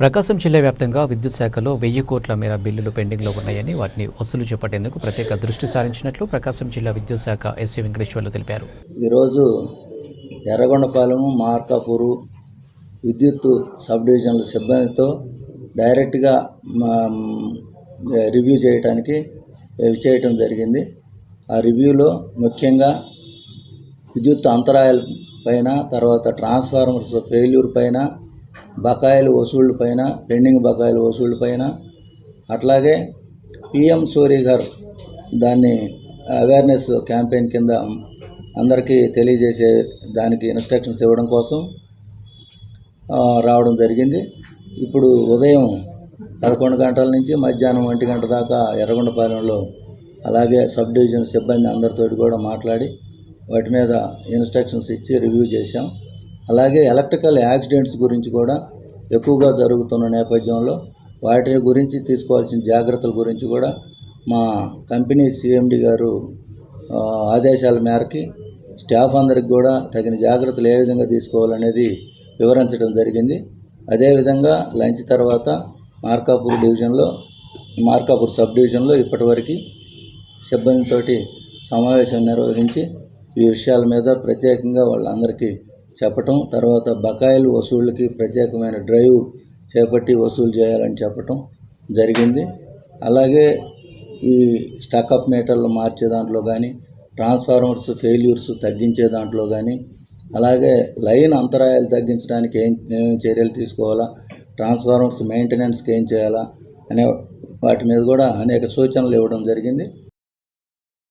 ప్రకాశం జిల్లా వ్యాప్తంగా విద్యుత్ శాఖలో వెయ్యి కోట్ల మేర బిల్లులు పెండింగ్లో ఉన్నాయని వాటిని వసూలు చేపట్టేందుకు ప్రత్యేక దృష్టి సారించినట్లు ప్రకాశం జిల్లా విద్యుత్ శాఖ ఎస్వి వెంకటేశ్వర్లు తెలిపారు. ఈరోజు ఎర్రగొండపాలెము మార్కాపూరు విద్యుత్ సబ్ డివిజన్ల సిబ్బందితో డైరెక్ట్గా మా రివ్యూ చేయడానికి చేయటం జరిగింది. ఆ రివ్యూలో ముఖ్యంగా విద్యుత్ అంతరాయాల పైన తర్వాత ట్రాన్స్ఫార్మర్స్ ఫెయిల్యూర్ పైన బకాయిల వసూళ్ళ పైన పెండింగ్ బకాయిల వసూళ్ళ పైన. అట్లాగే పిఎం సూర్యగర్ దాన్ని అవేర్నెస్ క్యాంపెయిన్ కింద అందరికీ తెలియజేసే దానికి ఇన్స్ట్రక్షన్స్ ఇవ్వడం కోసం రావడం జరిగింది. ఇప్పుడు ఉదయం పదకొండు గంటల నుంచి మధ్యాహ్నం ఒంటి గంట దాకా ఎర్రగొండపాలెంలో అలాగే సబ్ డివిజన్ సిబ్బంది అందరితోటి కూడా మాట్లాడి వాటి మీద ఇన్స్ట్రక్షన్స్ ఇచ్చి రివ్యూ చేశాం. అలాగే ఎలక్ట్రికల్ యాక్సిడెంట్స్ గురించి కూడా ఎక్కువగా జరుగుతున్న నేపథ్యంలో వాటి గురించి తీసుకోవాల్సిన జాగ్రత్తల గురించి కూడా మా కంపెనీ సిఎండి గారు ఆదేశాల మేరకి స్టాఫ్ అందరికి కూడా తగిన జాగ్రత్తలు ఏ విధంగా తీసుకోవాలనేది వివరించడం జరిగింది. అదేవిధంగా లంచ్ తర్వాత మార్కాపూర్ డివిజన్లో మార్కాపూర్ సబ్ డివిజన్లో ఇప్పటివరకు సిబ్బందితోటి సమావేశం నిర్వహించి ఈ విషయాల మీద ప్రత్యేకంగా వాళ్ళందరికీ చెప్పటం తర్వాత బకాయిలు వసూళ్ళకి ప్రత్యేకమైన డ్రైవ్ చేపట్టి వసూలు చేయాలని చెప్పటం జరిగింది. అలాగే ఈ స్టాకప్ మీటర్లు మార్చే దాంట్లో కానీ ట్రాన్స్ఫార్మర్స్ ఫెయిల్యూర్స్ తగ్గించే దాంట్లో కానీ అలాగే లైన్ అంతరాయాలు తగ్గించడానికి ఏం ఏమేమి చర్యలు తీసుకోవాలా ట్రాన్స్ఫార్మర్స్ మెయింటెనెన్స్కి ఏం చేయాలా అనే వాటి మీద కూడా అనేక సూచనలు ఇవ్వడం జరిగింది.